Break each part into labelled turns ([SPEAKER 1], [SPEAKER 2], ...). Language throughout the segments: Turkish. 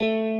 [SPEAKER 1] Thank you.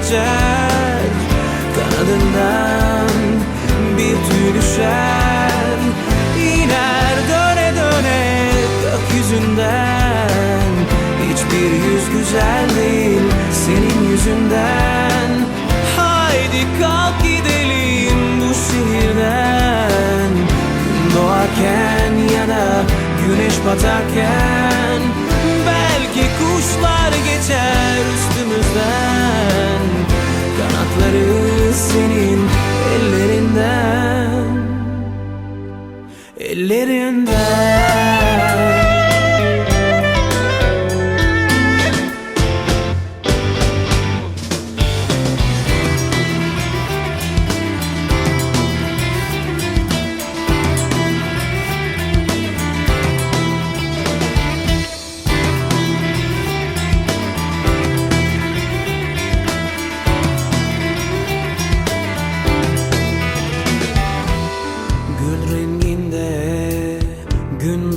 [SPEAKER 1] geçer. Kanadından bir tüy düşer. İner döne döne gökyüzünden Hiçbir yüz güzel değil senin yüzünden. Haydi kalk gidelim bu şehirden. Gün doğarken ya da güneş batarken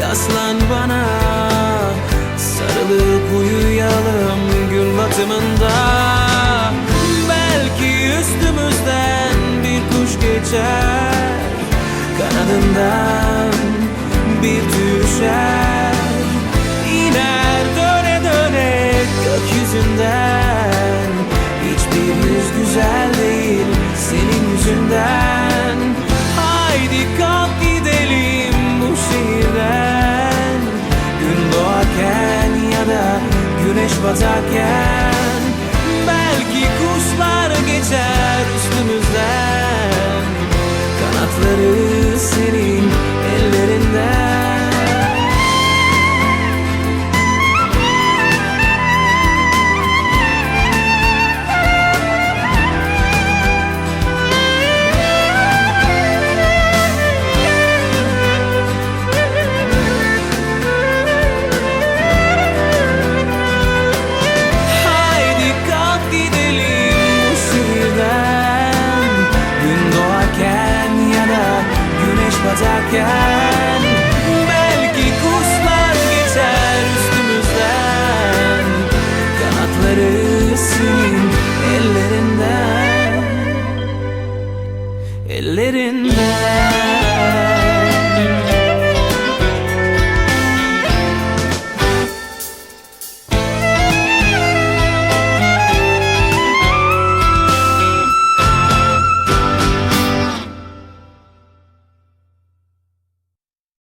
[SPEAKER 1] yaslan bana Sarılıp uyuyalım gün batımında. Belki üstümüzden bir kuş geçer Kanadından bir düşer kalacak Belki kuşlar geçer.